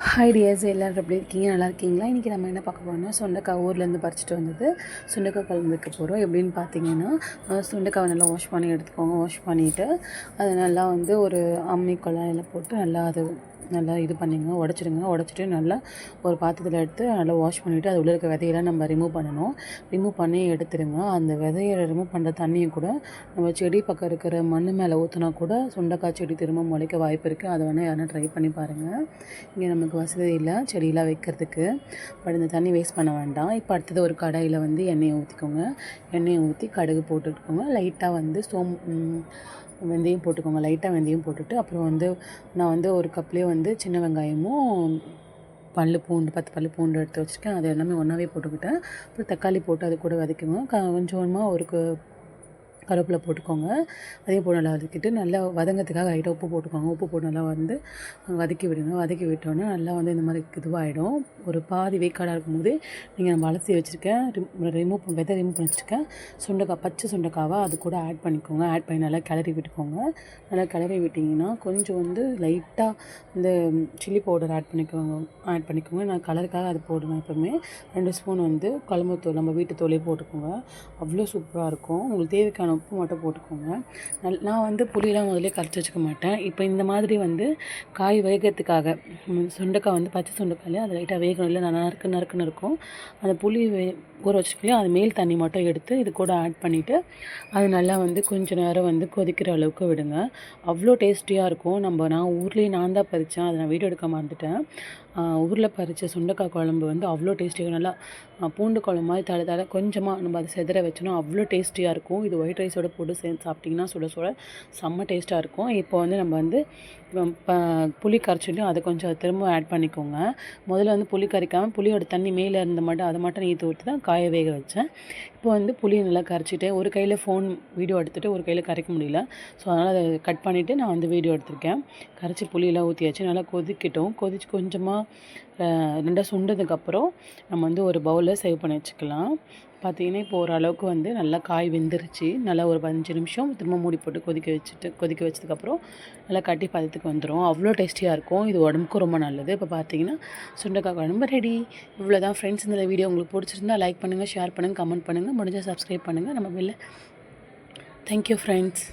Hi tears எல்லோரும் எப்படி இருக்கீங்க? நல்லா இருக்கீங்களா? இன்றைக்கி நம்ம என்ன பார்க்க போறோம்னா சுண்டைக்காய் ஊர்லேருந்து பறிச்சிட்டு வந்தது. சுண்டைக்காய் குழம்பு வைக்க போகிறோம் எப்படின்னு பார்த்தீங்கன்னா சுண்டக்காய் சுண்டைக்காவை நல்லா வாஷ் பண்ணி எடுத்துக்கோங்க வாஷ் பண்ணிவிட்டு அதை நல்லா வந்து ஒரு அம்மி குழாயில் போட்டு நல்லா அது நல்லா இது பண்ணிங்க உடச்சிடுங்க. உடச்சிட்டு நல்லா ஒரு பாத்திரத்தில் எடுத்து நல்லா வாஷ் பண்ணிவிட்டு அது உள்ளே இருக்க விதையெல்லாம் நம்ம ரிமூவ் பண்ணணும். ரிமூவ் பண்ணி எடுத்துடுங்க. அந்த விதையை ரிமூவ் பண்ணுற தண்ணியை கூட நம்ம செடி பக்கம் இருக்கிற மண் மேலே ஊற்றினா கூட சுண்டக்காய் செடி திரும்ப முளைக்க வாய்ப்பு இருக்குது அதை வேணால் யாரும் ட்ரை பண்ணி பாருங்கள் இங்கே நமக்கு வசதி இல்லை செடியெலாம் வைக்கிறதுக்கு. பட் இந்த தண்ணி வேஸ்ட் பண்ண வேண்டாம். இப்போ அடுத்தது ஒரு கடாயில் வந்து எண்ணெயை ஊற்றிக்கோங்க எண்ணெயை ஊற்றி கடுகு போட்டுக்கோங்க. லைட்டாக வந்து சோம் வெந்தயம் போட்டுக்கோங்க. லைட்டாக வெந்தயம் போட்டுட்டு அப்புறம் வந்து நான் வந்து ஒரு கப்லேயே வந்து சின்ன வெங்காயமும் பல் பூண்டு பத்து பல்லு பூண்டு எடுத்து வச்சுருக்கேன் அது எல்லாமே ஒன்றாவே போட்டுக்கிட்டேன். அப்புறம் தக்காளி போட்டு அது கூட வதக்குங்க க கொஞ்சமாக ஒரு கருவேப்பிலை போட்டுக்கோங்க. அதே போல் நல்லா வதக்கிட்டு நல்லா வதங்கிறதுக்காக லைட்டாக உப்பு போட்டுக்கோங்க. உப்பு போட்டு நல்லா வந்து வதக்கி விடுங்க. வதக்கி விட்டோன்னே நல்லா வந்து இந்த மாதிரி இதுவாகிடும் ஒரு பாதி வேக்காடாக இருக்கும்போது நீங்கள் நம்ம அலசி வச்சுருக்கேன். ரிமூவ் விதை ரிமூவ் பண்ணி வச்சுருக்கேன். சுண்டைக்காய் பச்சை சுண்டைக்காவை அது கூட ஆட் பண்ணிக்கோங்க. ஆட் பண்ணி நல்லா கிளறி விட்டுக்கோங்க. நல்லா கிளறி விட்டிங்கன்னா கொஞ்சம் வந்து லைட்டாக இந்த சில்லி பவுடர் ஆட் பண்ணிக்கோங்க. ஆட் பண்ணிக்கோங்க. நான் கலருக்காக அது போடுவேன் எப்போவுமே. ரெண்டு ஸ்பூன் வந்து குழம்பு தூள் நம்ம வீட்டு தூளே போட்டுக்கோங்க. அவ்வளோ சூப்பராக இருக்கும். உங்களுக்கு தேவைக்கான உப்பு மட்டும் போட்டுக்கோங்க. நல் நான் வந்து புளியெலாம் முதல்ல கரைச்சி வச்சுக்க மாட்டேன். இப்போ இந்த மாதிரி வந்து காய் வேகிறதுக்காக சுண்டைக்காய் வந்து பச்சை சுண்டைக்காயில் அது லைட்டாக வேகணும் இல்லை நல்லா நறுக்கு நறுக்குன்னு இருக்கும். அந்த புளி வே ஊற வச்சுருக்கலையே அது மேல் தண்ணி மட்டும் எடுத்து இது கூட ஆட் பண்ணிவிட்டு அது நல்லா வந்து கொஞ்சம் நேரம் வந்து கொதிக்கிற அளவுக்கு விடுங்க. அவ்வளோ டேஸ்டியாக இருக்கும். நம்ம நான் ஊர்லேயே நான் தான் பறித்தேன் அதை நான் வீடியோ எடுக்க மறந்துட்டேன். ஊரில் பறித்த சுண்டைக்காய் குழம்பு வந்து அவ்வளோ டேஸ்டியாக நல்லா பூண்டு குழம்பு மாதிரி தலை தலை கொஞ்சமாக நம்ம அதை செதற வச்சோன்னா அவ்வளோ டேஸ்டியாக இருக்கும். இது ஒயிட் ரைஸ் ரைஸோட போட்டு சேர்ந்து சாப்பிட்டிங்கன்னா சுட சுட செம்ம டேஸ்ட்டாக இருக்கும். இப்போ வந்து நம்ம வந்து புளி கரைச்சிலையும் அதை கொஞ்சம் திரும்ப ஆட் பண்ணிக்கோங்க. முதல்ல வந்து புளி கரைக்காமல் புளியோட தண்ணி மேலே இருந்த மட்டும் அதை மட்டும் நீத்து ஊற்றி தான் காய வேக வச்சேன். இப்போ வந்து புளி நல்லா கரைச்சிட்டு ஒரு கையில் ஃபோன் வீடியோ எடுத்துகிட்டு ஒரு கையில் கரைக்க முடியல. ஸோ அதனால் அதை கட் பண்ணிவிட்டு நான் வந்து வீடியோ எடுத்திருக்கேன். கரைச்சி புளியெல்லாம் ஊற்றியாச்சு நல்லா கொதிக்கட்டும். கொதிச்சு கொஞ்சமாக ரெண்டாக சுண்டதுக்கப்புறம் நம்ம வந்து ஒரு பவுலில் சேவ் பண்ணி வச்சுக்கலாம். பார்த்தீங்கன்னா இப்போ ஓரளவுக்கு வந்து நல்லா காய் வெந்துருச்சு. நல்லா ஒரு பதினஞ்சு நிமிஷம் திரும்ப மூடி போட்டு கொதிக்க வச்சுட்டு கொதிக்க வச்சதுக்கப்புறம் நல்லா கட்டி பதத்துக்கு வந்துடும் அவ்வளோ டேஸ்டியாக இருக்கும். இது உடம்புக்கும் ரொம்ப நல்லது. இப்போ பார்த்தீங்கன்னா சுண்டைக்காய் குழம்பு ரெடி இவ்வளோ தான் ஃப்ரெண்ட்ஸ் இந்த வீடியோ உங்களுக்கு பிடிச்சிருந்தா லைக் பண்ணுங்கள் ஷேர் பண்ணுங்கள் கமெண்ட் பண்ணுங்கள் முடிஞ்சால் சப்ஸ்கிரைப் பண்ணுங்கள் நம்ம வெளில தேங்க்யூ ஃப்ரெண்ட்ஸ்